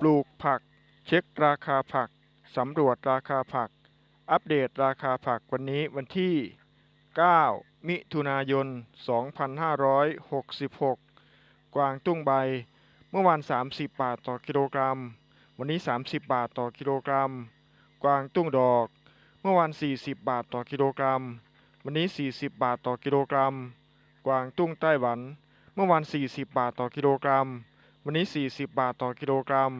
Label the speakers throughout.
Speaker 1: ปลูกผัก เช็คราคาผัก สำรวจราคาผัก อัปเดตราคาผักวันนี้วันที่ 9 มิถุนายน 2566 กวางตุ้งใบ เมื่อวาน 30 บาทต่อกิโลกรัม วันนี้ 30 บาทต่อกิโลกรัม กวางตุ้งดอก เมื่อวาน 40 บาทต่อกิโลกรัม วันนี้ 40 บาทต่อกิโลกรัม กวางตุ้งไต้หวัน เมื่อวาน 40 บาทต่อกิโลกรัม วันนี้ 40 บาทต่อกิโลกรัม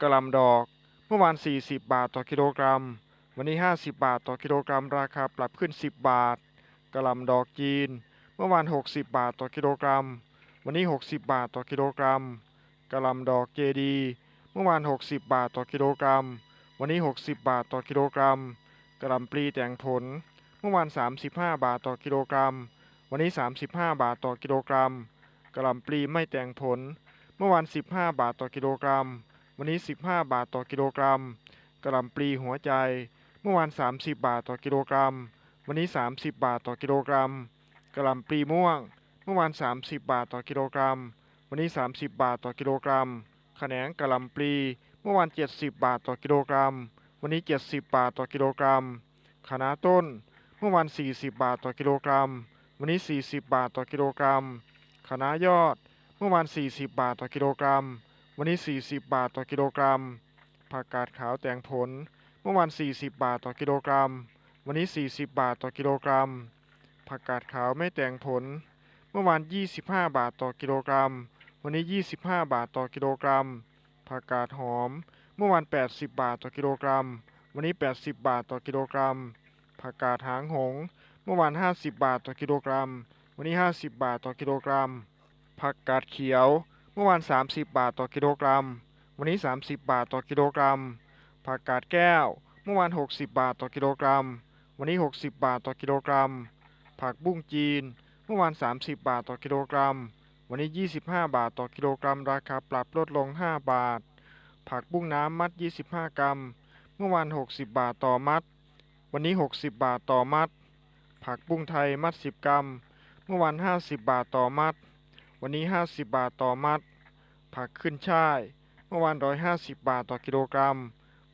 Speaker 1: กระลำดอก เมื่อวาน 40 บาทต่อกิโลกรัม วันนี้ 50 บาทต่อกิโลกรัม ราคาปรับขึ้น 10 บาทกระลำดอกจีน เมื่อวาน 60 บาทต่อกิโลกรัม วันนี้ 60 บาทต่อกิโลกรัมกระลำดอกเจดี เมื่อวาน 60 บาทต่อกิโลกรัม วันนี้ 60 บาทต่อกิโลกรัมกระลำปลีแต่งผล เมื่อวาน 35 บาทต่อกิโลกรัม วันนี้ 35 บาทต่อกิโลกรัมกระลำปลีไม่แต่งผล เมื่อวาน 15 บาทต่อกิโลกรัม วันนี้ 15 บาทต่อกิโลกรัมกระหล่ำปลีหัวใจ เมื่อวาน 30 บาทต่อกิโลกรัม วันนี้ 30 บาทต่อกิโลกรัมกระหล่ำปลีม่วง เมื่อวาน 30 บาทต่อกิโลกรัม วันนี้ 30 บาทต่อกิโลกรัมแขนงกระหล่ำปลีเมื่อวาน 70 บาทต่อกิโลกรัม วันนี้ 70 บาทต่อกิโลกรัมคะน้าต้น เมื่อวาน 40 บาทต่อกิโลกรัม วันนี้ 40 บาทต่อกิโลกรัมคะน้ายอด เมื่อวาน 40 บาทต่อกิโลกรัม วันนี้ 40 บาทต่อกิโลกรัม ผักกาดขาวแตงผล เมื่อวาน 40 บาทต่อกิโลกรัม วันนี้ 40 บาทต่อกิโลกรัม ผักกาดขาวไม่แตงผล เมื่อวาน 25 บาทต่อกิโลกรัม วันนี้ 25 บาทต่อกิโลกรัม ผักกาดหอม เมื่อวาน 80 บาทต่อกิโลกรัม วันนี้ 80 บาทต่อกิโลกรัม ผักกาดหางหง เมื่อวาน 50 บาทต่อกิโลกรัม วันนี้ 50 บาทต่อกิโลกรัม ผักกาดเขียว เมื่อวาน 30 บาทต่อกิโลกรัม วันนี้ 30 บาทต่อกิโลกรัม ผักกาดแก้ว เมื่อวาน 60 บาทต่อกิโลกรัม วันนี้ 60 บาทต่อกิโลกรัม ผักบุ้งจีน เมื่อวาน 30 บาทต่อกิโลกรัม วันนี้ 25 บาทต่อกิโลกรัม ราคาปรับลดลง 5 บาท ผักบุ้งน้ำมัด 25 กรัม เมื่อวาน 60 บาทต่อมัด วันนี้ 60 บาทต่อมัด ผักบุ้งไทยมัด 10 กรัม เมื่อวาน 50 บาทต่อมัด วันนี้ 50 บาทต่อมัด ผักขึ้นช่าย เมื่อวาน 150 บาทต่อกิโลกรัม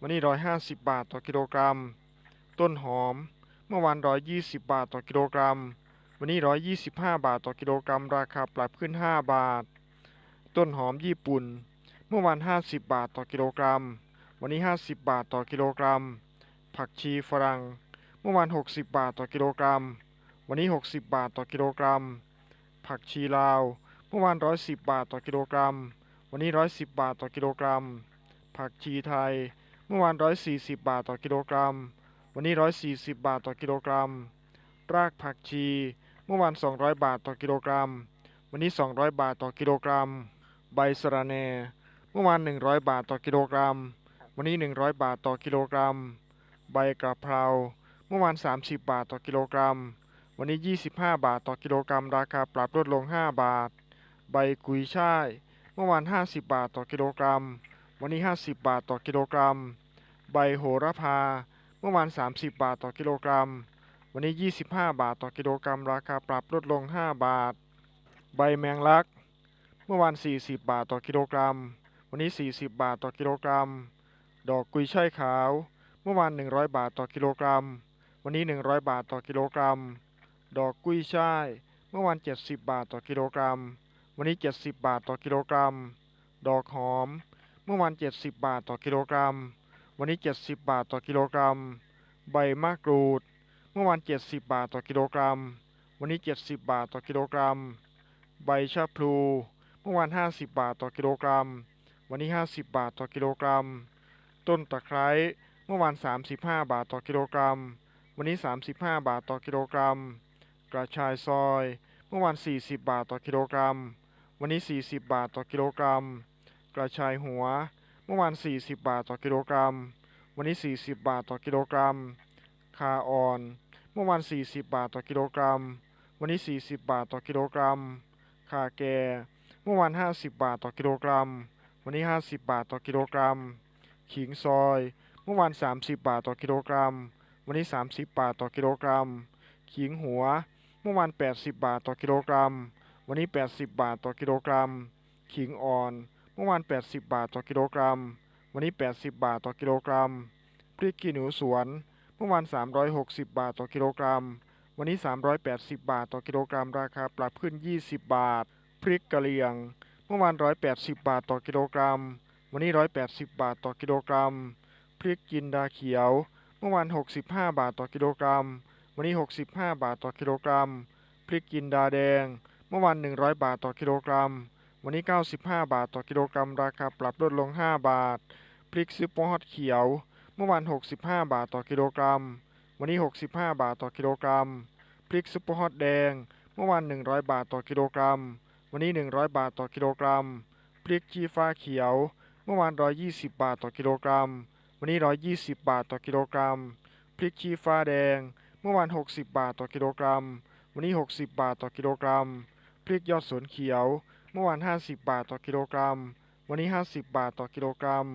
Speaker 1: วันนี้ 150 บาทต่อกิโลกรัม ต้นหอม เมื่อวาน 120 บาทต่อกิโลกรัม วันนี้ 125 บาทต่อกิโลกรัม ราคาปรับขึ้น 5 บาท ต้นหอมญี่ปุ่น เมื่อวาน 50 บาทต่อกิโลกรัม วันนี้ 50 บาทต่อกิโลกรัม ผักชีฝรั่ง เมื่อวาน 60 บาทต่อกิโลกรัม วันนี้ 60 บาทต่อกิโลกรัม ผักชีลาว เมื่อวาน 110 บาทต่อกิโลกรัม วันนี้ 110 บาทต่อกิโลกรัม ผักชีไทย เมื่อวาน 140 บาทต่อกิโลกรัม วันนี้ 140 บาทต่อกิโลกรัม รากผักชี เมื่อวาน 200 บาทต่อกิโลกรัม วันนี้ 200 บาทต่อกิโลกรัม ใบสะระแหน่ เมื่อวาน 100 บาทต่อกิโลกรัม วันนี้ 100 บาทต่อกิโลกรัม ใบกระเพรา เมื่อวาน 30 บาทต่อกิโลกรัม วันนี้ 25 บาทต่อกิโลกรัม ราคาปรับลดลง 5 บาท ใบกุยช่าย เมื่อวาน 50 บาทต่อกิโลกรัม วันนี้ 50 บาทต่อกิโลกรัม ใบโหระพา เมื่อวาน 30 บาทต่อกิโลกรัม วันนี้ 25 บาทต่อกิโลกรัม ราคาปรับลดลง 5 บาท ใบแมงลัก เมื่อวาน 40 บาทต่อกิโลกรัม วันนี้ 40 บาทต่อกิโลกรัม ดอกกุยช่ายขาว เมื่อวาน 100 บาทต่อกิโลกรัม วันนี้ 100 บาทต่อกิโลกรัม ดอกกุยช่ายเมื่อวาน70 บาทต่อกิโลกรัม วันนี้ 70 บาทต่อกิโลกรัม ดอกหอม เมื่อวาน 70 บาทต่อกิโลกรัม วันนี้ 70 บาทต่อกิโลกรัม ใบมะกรูด เมื่อวาน 70 บาทต่อกิโลกรัม วันนี้ 70 บาทต่อกิโลกรัม ใบชะพลู เมื่อวาน 50 บาทต่อกิโลกรัม วันนี้ 50 บาทต่อกิโลกรัม ต้นตะไคร้เมื่อวาน 35 บาทต่อกิโลกรัม วันนี้ 35 บาทต่อกิโลกรัม กระชายซอย เมื่อวาน 40 บาทต่อกิโลกรัม วันนี้ 40 บาทต่อกิโลกรัม กระชายหัว เมื่อวาน 40 บาทต่อกิโลกรัม วันนี้ 40 บาทต่อกิโลกรัม คาอ่อน เมื่อวาน 40 บาทต่อกิโลกรัม วันนี้ 40 บาทต่อกิโลกรัม คาแก่ เมื่อวาน 50 บาทต่อกิโลกรัม วันนี้ 50 บาทต่อกิโลกรัม ขิงซอย เมื่อวาน 30 บาทต่อกิโลกรัม วันนี้ 30 บาทต่อกิโลกรัม ขิงหัว เมื่อวาน 80 บาทต่อกิโลกรัม วันนี้ 80 บาทต่อกิโลกรัม ขิงอ่อน เมื่อวาน 80 บาทต่อกิโลกรัม วันนี้ 80 บาทต่อกิโลกรัม พริกขี้หนูสวน เมื่อวาน 360 บาทต่อกิโลกรัม วันนี้ 380 บาทต่อกิโลกรัม ราคาปรับขึ้น 20 บาท พริกกะเหรี่ยง เมื่อวาน 180 บาทต่อกิโลกรัม วันนี้ 180 บาทต่อกิโลกรัม พริกจินดาเขียว เมื่อวาน 65 บาทต่อกิโลกรัม วันนี้ 65 บาทต่อกิโลกรัม พริกจินดาแดง เมื่อวาน 100 บาทต่อกิโลกรัม วันนี้ 95 บาทต่อกิโลกรัม ราคาปรับลดลง 5 บาท พริกซุปเปอร์ฮอตเขียว เมื่อวาน 65 บาทต่อกิโลกรัม วันนี้ 65 บาทต่อกิโลกรัม พริกซุปเปอร์ฮอตแดง เมื่อวาน 100 บาทต่อกิโลกรัม วันนี้ 100 บาทต่อกิโลกรัม พริกชี้ฟ้าเขียว เมื่อวาน 120 บาทต่อกิโลกรัม วันนี้ 120 บาทต่อกิโลกรัม พริกชี้ฟ้าแดง เมื่อวาน 60 บาทต่อกิโลกรัม วันนี้ 60 บาทต่อกิโลกรัม ริกยอดสวนเขียว เมื่อวาน 50 บาทต่อกิโลกรัม วันนี้ 50 บาทต่อกิโลกรัม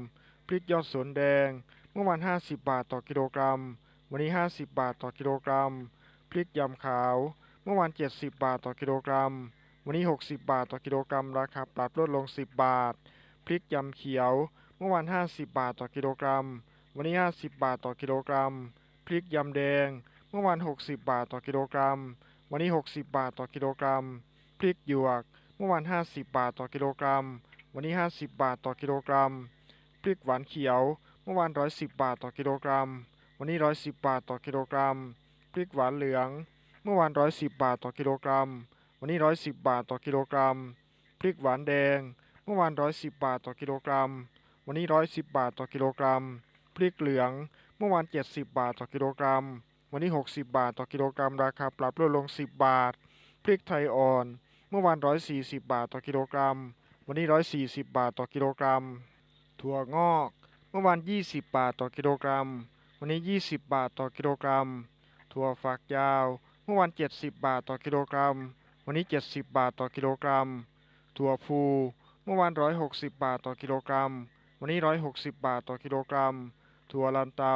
Speaker 1: พริกยอดสวนแดง เมื่อวาน 50 บาทต่อกิโลกรัม วันนี้ 50 บาทต่อกิโลกรัม พริกยำขาว เมื่อวาน 70 บาทต่อกิโลกรัม วันนี้ 60 บาทต่อกิโลกรัม ราคาปรับลดลง 10 บาท พริกยำเขียว เมื่อวาน 50 บาทต่อกิโลกรัม วันนี้ 50 บาทต่อกิโลกรัม พริกยำแดง เมื่อวาน 60 บาทต่อกิโลกรัมวันนี้ 60 บาทต่อกิโลกรัม ริกหยวก เมื่อวาน 50 บาทต่อกิโลกรัม วันนี้ 50 บาทต่อกิโลกรัม พริกหวานเขียว เมื่อวาน 110 บาทต่อกิโลกรัม วันนี้ 110 บาทต่อกิโลกรัม พริกหวานเหลือง เมื่อวาน 110 บาทต่อกิโลกรัม วันนี้ 110 บาทต่อกิโลกรัม พริกหวานแดง เมื่อวาน 110 บาทต่อกิโลกรัม วันนี้ 110 บาทต่อกิโลกรัม พริกเหลือง เมื่อวาน 70 บาทต่อกิโลกรัมวันนี้ 60 บาท ต่อกิโลกรัม ราคาปรับลดลง 10 บาท พริกไทยอ่อน มื่อวาน 140 บาทต่อกิโลกรัม วันนี้ 140 บาทต่อกิโลกรัม ถั่วงอก เมื่อวาน 20 บาทต่อกิโลกรัม วันนี้ 20 บาทต่อกิโลกรัม ถั่วฝักยาว เมื่อวาน 70 บาทต่อกิโลกรัม วันนี้ 70 บาทต่อกิโลกรัม ถั่วพูเมื่อวาน 160 บาทต่อกิโลกรัม วันนี้ 160 บาทต่อกิโลกรัม ถั่วลันเตา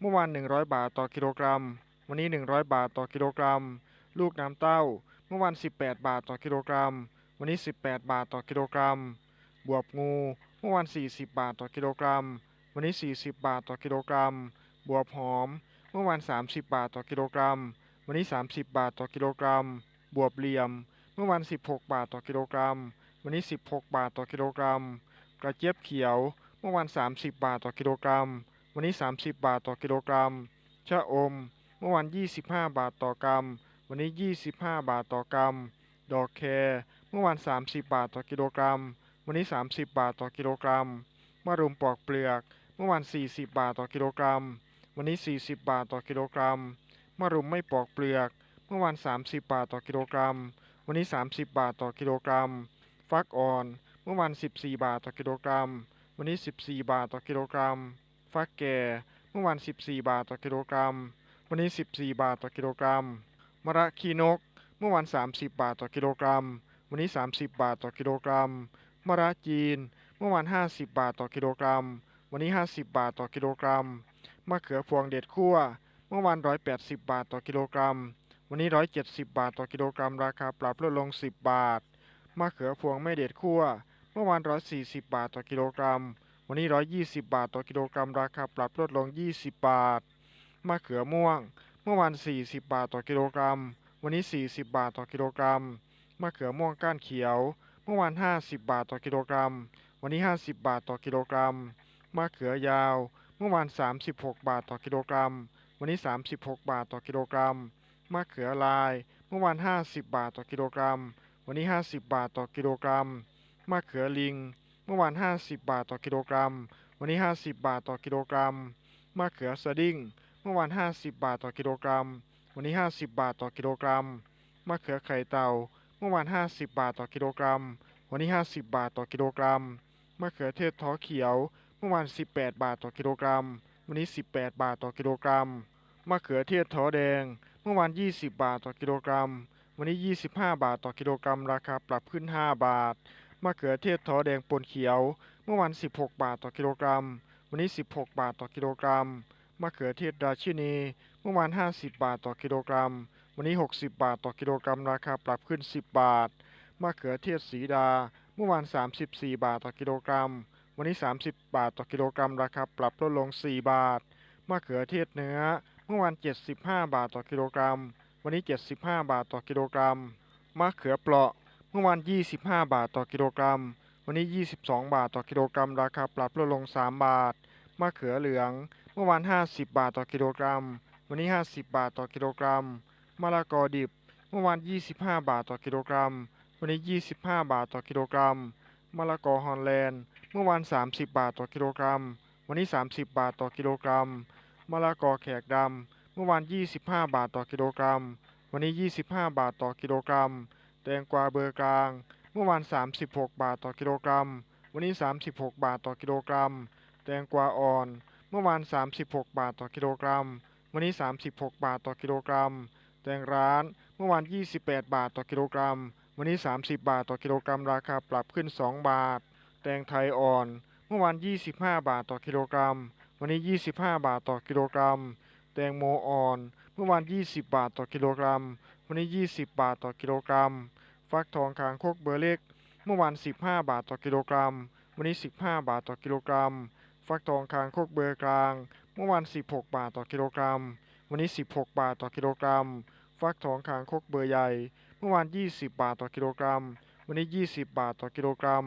Speaker 1: เมื่อวาน 100 บาทต่อกิโลกรัม วันนี้ 100 บาทต่อกิโลกรัม ลูกน้ำเต้า เมื่อวาน18 บาทต่อกิโลกรัม วันนี้ 18 บาทต่อกิโลกรัม บวบงู เมื่อวาน40 บาทต่อกิโลกรัม วันนี้ 40 บาทต่อกิโลกรัม บวบหอม เมื่อวาน30 บาทต่อกิโลกรัม วันนี้ 30 บาทต่อกิโลกรัม บวบเหลี่ยม เมื่อวาน16 บาทต่อกิโลกรัม วันนี้ 16 บาทต่อกิโลกรัม กระเจี๊ยบเขียว เมื่อวาน30 บาทต่อกิโลกรัม วันนี้ 30 บาทต่อกิโลกรัม ชะอม เมื่อวาน25 บาทต่อกรัม วันนี้ 25 บาทต่อกรัม ดอกแครเมื่อวาน 30 บาทต่อกิโลกรัม วันนี้ 30 บาทต่อกิโลกรัมมะรุมปอกเปลือก เมื่อวาน 40 บาทต่อกิโลกรัม วันนี้ 40 บาทต่อกิโลกรัมมะรุมไม่ปอกเปลือก เมื่อวาน 30 บาทต่อกิโลกรัม วันนี้ 30 บาทต่อกิโลกรัม ฟักอ่อน เมื่อวาน 14 บาทต่อกิโลกรัม วันนี้ 14 บาทต่อกิโลกรัม ฟักแก่ เมื่อวาน 14 บาทต่อกิโลกรัม วันนี้ 14 บาทต่อกิโลกรัม มะระขี้นก เมื่อวาน30 บาทต่อกิโลกรัม วันนี้ 30 บาทต่อกิโลกรัมมะระจีน เมื่อวาน50 บาทต่อกิโลกรัม วันนี้ 50 บาทต่อกิโลกรัมมะเขือพวงเด็ดคั่ว เมื่อวาน180 บาทต่อกิโลกรัม วันนี้ 170 บาทต่อกิโลกรัม ราคาปรับลดลง 10 บาทมะเขือพวงไม่เด็ดคั่ว เมื่อวาน140 บาทต่อกิโลกรัม วันนี้ 120 บาทต่อกิโลกรัม ราคาปรับลดลง 20 บาทมะเขือม่วง เมื่อวาน 40 บาทต่อกิโลกรัม วันนี้ 40 บาทต่อกิโลกรัม มะเขือม่วงก้านเขียว เมื่อวาน 50 บาทต่อกิโลกรัม วันนี้ 50 บาทต่อกิโลกรัม มะเขือยาว เมื่อวาน 36 บาทต่อกิโลกรัม วันนี้ 36 บาทต่อกิโลกรัม มะเขือลาย เมื่อวาน 50 บาทต่อกิโลกรัม วันนี้ 50 บาทต่อกิโลกรัม มะเขือลิง เมื่อวาน 50 บาทต่อกิโลกรัม วันนี้ 50 บาทต่อกิโลกรัม มะเขือสดิ้ง เมื่อวาน 50 บาทต่อกิโลกรัม วันนี้ 50 บาทต่อกิโลกรัม มะเขือไข่เต่า เมื่อวาน 50 บาทต่อกิโลกรัม วันนี้ 50 บาทต่อกิโลกรัม มะเขือเทศท้อเขียว เมื่อวาน 18 บาทต่อกิโลกรัม วันนี้ 18 บาทต่อกิโลกรัม มะเขือเทศท้อแดง เมื่อวาน 20 บาทต่อกิโลกรัม วันนี้ 25 บาทต่อกิโลกรัม ราคาปรับขึ้น 5 บาท มะเขือเทศท้อแดงปนเขียว เมื่อวาน 16 บาทต่อกิโลกรัม วันนี้ 16 บาทต่อกิโลกรัม มะเขือเทศราชินีเมื่อวาน 50 บาทต่อกิโลกรัม วันนี้ 60 บาทต่อกิโลกรัมราคาปรับขึ้น 10 บาทมะเขือเทศสีดา เมื่อวาน 34 บาทต่อกิโลกรัม วันนี้ 30 บาทต่อกิโลกรัมราคาปรับลดลง 4 บาทมะเขือเทศเนื้อ เมื่อวาน 75 บาทต่อกิโลกรัม วันนี้ 75 บาทต่อกิโลกรัมมะเขือเปราะ เมื่อวาน 25 บาทต่อกิโลกรัม วันนี้ 22 บาทต่อกิโลกรัมราคาปรับลดลง 3 บาท มะเขือเหลือง เมื่อวาน 50 บาทต่อกิโลกรัม วันนี้ 50 บาทต่อกิโลกรัม มะละกอดิบ เมื่อวาน 25 บาทต่อกิโลกรัม วันนี้ 25 บาทต่อกิโลกรัม มะละกอฮอลแลนด์ เมื่อวาน 30 บาทต่อกิโลกรัม วันนี้ 30 บาทต่อกิโลกรัม มะละกอแขกดำ เมื่อวาน 25 บาทต่อกิโลกรัม วันนี้ 25 บาทต่อกิโลกรัม แตงกวาเบอร์กลาง เมื่อวาน 36 บาทต่อกิโลกรัม วันนี้ 36 บาทต่อกิโลกรัม แตงกวาอ่อน เมื่อวาน 36 บาทต่อกิโลกรัม วันนี้ 36 บาทต่อกิโลกรัม แตงร้าน เมื่อวาน 28 บาทต่อกิโลกรัม วันนี้ 30 บาทต่อกิโลกรัม ราคาปรับขึ้น 2 บาท แตงไทยอ่อน เมื่อวาน 25 บาทต่อกิโลกรัม วันนี้ 25 บาทต่อกิโลกรัม แตงโมอ่อน เมื่อวาน 20 บาทต่อกิโลกรัม วันนี้ 20 บาทต่อกิโลกรัม ฟักทองคางคกเบอร์เล็ก เมื่อวาน 15 บาทต่อกิโลกรัม วันนี้ 15 บาทต่อกิโลกรัม ฟักทองคางโคกเบอร์กลาง เมื่อวาน16 บาทต่อกิโลกรัม วันนี้ 16 บาทต่อกิโลกรัม ฟักทองคางโคกเบอร์ใหญ่ เมื่อวาน 20 บาทต่อกิโลกรัม วันนี้ 20 บาทต่อกิโลกรัม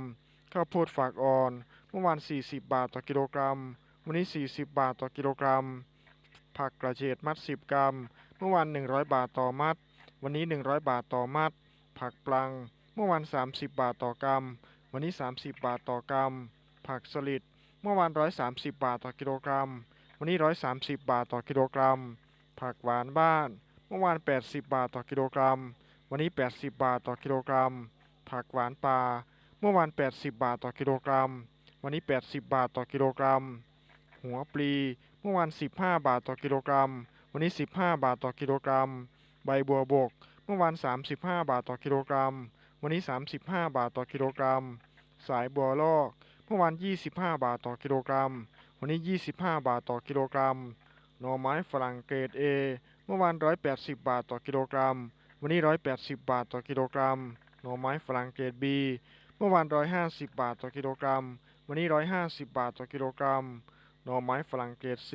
Speaker 1: ข้าวโพดฝากอ่อน เมื่อวาน 40 บาทต่อกิโลกรัม วันนี้ 40 บาทต่อกิโลกรัม ผักกระเฉดมัด 10 กรัม เมื่อวาน 100 บาทต่อมัด วันนี้ 100 บาทต่อมัด ผักปลัง เมื่อวาน 30 บาทต่อกรัม วันนี้ 30 บาทต่อกรัม ผักสลิด เมื่อวาน 130 บาทต่อกิโลกรัม วันนี้ 130 บาทต่อกิโลกรัม ผักหวานบ้าน เมื่อวาน 80 บาทต่อกิโลกรัม วันนี้ 80 บาทต่อกิโลกรัม ผักหวานปลา เมื่อวาน 80 บาทต่อกิโลกรัม วันนี้ 80 บาทต่อกิโลกรัม หัวปลี เมื่อวาน 15 บาทต่อกิโลกรัม วันนี้ 15 บาทต่อกิโลกรัม ใบบัวบก เมื่อวาน 35 บาทต่อกิโลกรัม วันนี้ 35 บาทต่อกิโลกรัม สายบัวลอก มื่อวาน 25 บาทต่อกิโลกรัม วันนี้ 25 บาทต่อกิโลกรัม หน่อไม้ฝรั่งเกรด A เมื่อวาน 180 บาทต่อกิโลกรัม วันนี้ 180 บาทต่อกิโลกรัม หน่อไม้ฝรั่งเกรด B เมื่อวาน 150 บาทต่อกิโลกรัม วันนี้ 150 บาทต่อกิโลกรัม หน่อไม้ฝรั่งเกรด C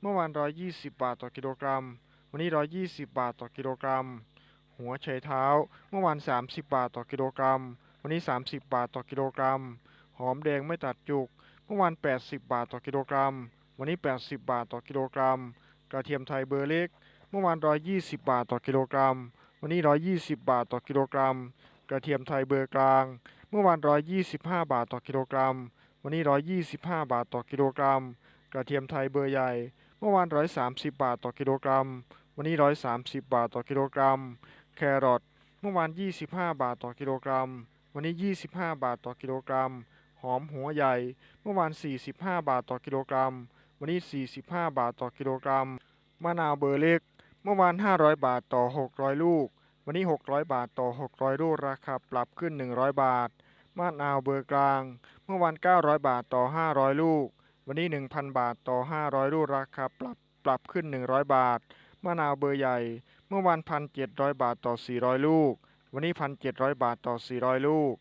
Speaker 1: เมื่อวาน 120 บาทต่อกิโลกรัม วันนี้ 120 บาทต่อกิโลกรัม หัวไชเท้า เมื่อวาน 30 บาทต่อกิโลกรัม วันนี้ 30 บาทต่อกิโลกรัม หอมแดงไม่ตัดจุก เมื่อวาน 80 บาทต่อกิโลกรัม วันนี้ 80 บาทต่อกิโลกรัม กระเทียมไทยเบอร์เล็ก เมื่อวาน 120 บาทต่อกิโลกรัม วันนี้ 120 บาทต่อกิโลกรัม กระเทียมไทยเบอร์กลาง เมื่อวาน 125 บาทต่อกิโลกรัม วันนี้ 125 บาทต่อกิโลกรัม กระเทียมไทยเบอร์ใหญ่ เมื่อวาน 130 บาทต่อกิโลกรัม วันนี้ 130 บาทต่อกิโลกรัม แครอท เมื่อวาน 25 บาทต่อกิโลกรัม วันนี้ 25 บาทต่อกิโลกรัม หอมหัวใหญ่ เมื่อวาน 45 บาทต่อกิโลกรัม วันนี้ 45 บาทต่อกิโลกรัม มะนาวเบอร์เล็ก เมื่อวาน 500 บาทต่อ 600 ลูก วันนี้ 600 บาทต่อ 600 ลูก ราคาปรับขึ้น 100 บาท มะนาวเบอร์กลาง เมื่อวาน 900 บาทต่อ 500 ลูก วันนี้ 1,000 บาทต่อ 500 ลูก ราคาปรับปรับขึ้น 100 บาท มะนาวเบอร์ใหญ่ เมื่อวาน 1,700 บาทต่อ 400 ลูก วันนี้ 1,700 บาทต่อ 400 ลูก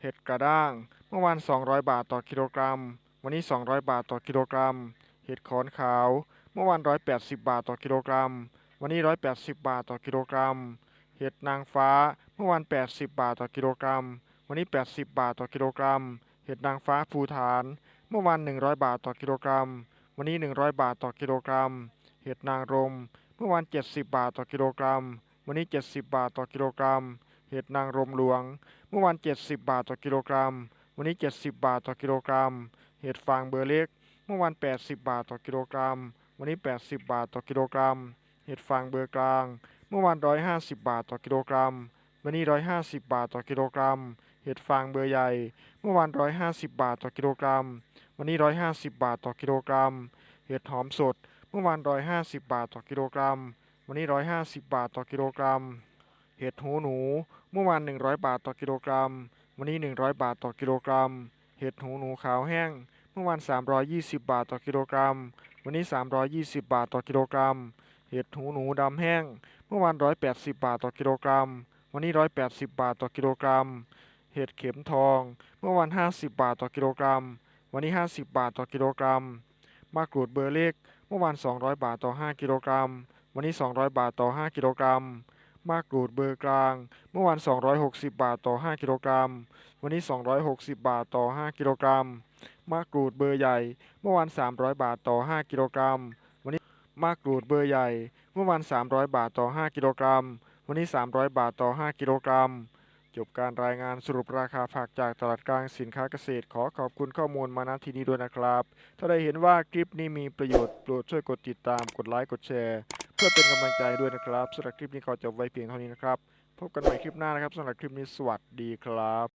Speaker 1: เห็ดกระด้าง เมื่อวาน 200 บาทต่อกิโลกรัม วันนี้ 200 บาทต่อกิโลกรัม เห็ดขอนขาว เมื่อวาน 180 บาทต่อกิโลกรัม วันนี้ 180 บาทต่อกิโลกรัม เห็ดนางฟ้า เมื่อวาน 80 บาทต่อกิโลกรัม วันนี้ 80 บาทต่อกิโลกรัม เห็ดนางฟ้าภูฐาน เมื่อวาน 100 บาทต่อกิโลกรัม วันนี้ 100 บาทต่อกิโลกรัม เห็ดนางรม เมื่อวาน 70 บาทต่อกิโลกรัม วันนี้ 70 บาทต่อกิโลกรัม เห็ดนางรมหลวง เมื่อวาน 70 บาทต่อกิโลกรัม วันนี้ 70 บาทต่อกิโลกรัม เห็ดฟางเบอร์เล็ก เมื่อวาน80 บาทต่อกิโลกรัม วันนี้ 80 บาทต่อกิโลกรัม เห็ดฟางเบอร์กลาง เมื่อวาน150 บาทต่อกิโลกรัม วันนี้ 150 บาทต่อกิโลกรัม เห็ดฟางเบอร์ใหญ่ เมื่อวาน150 บาทต่อกิโลกรัม วันนี้ 150 บาทต่อกิโลกรัม เห็ดหอมสด เมื่อวาน150 บาทต่อกิโลกรัม วันนี้ 150 บาทต่อกิโลกรัม เห็ดหูหนู เมื่อวาน100 บาทต่อกิโลกรัม วันนี้ 100 บาทต่อกิโลกรัม เห็ดหูหนูขาวแห้ง เมื่อวาน 320 บาทต่อกิโลกรัม วันนี้ 320 บาทต่อกิโลกรัม เห็ดหูหนูดำแห้ง เมื่อวาน 180 บาทต่อกิโลกรัม วันนี้ 180 บาทต่อกิโลกรัม เห็ดเข็มทอง เมื่อวาน 50 บาทต่อกิโลกรัม วันนี้ 50 บาทต่อกิโลกรัม มะกรูดเบอร์เล็ก เมื่อวาน 200 บาทต่อ 5 กิโลกรัม วันนี้ 200 บาทต่อ 5 กิโลกรัม มะกรูดเบอร์กลาง เมื่อวาน 260 บาทต่อ 5 กิโลกรัม วันนี้ 260 บาทต่อ 5 กิโลกรัมมะกรูดเบอร์ใหญ่ เมื่อวาน 300 บาทต่อ 5 กิโลกรัม วันนี้มะกรูดเบอร์ใหญ่ เมื่อวาน 300 บาทต่อ 5 กิโลกรัม วันนี้ 300 บาทต่อ 5 กิโลกรัม จบการรายงานสรุปราคาผักจากตลาดกลางสินค้าเกษตร ขอขอบคุณข้อมูลมาณที่นี้ด้วยนะครับ ถ้าได้เห็นว่าคลิปนี้มีประโยชน์โปรดช่วยกดติดตาม กดไลค์ กดแชร์ เพื่อเป็นกำลังใจด้วยนะครับสำหรับคลิปนี้ขอจบไว้เพียงเท่านี้นะครับ พบกันใหม่คลิปหน้านะครับสำหรับคลิปนี้สวัสดีครับ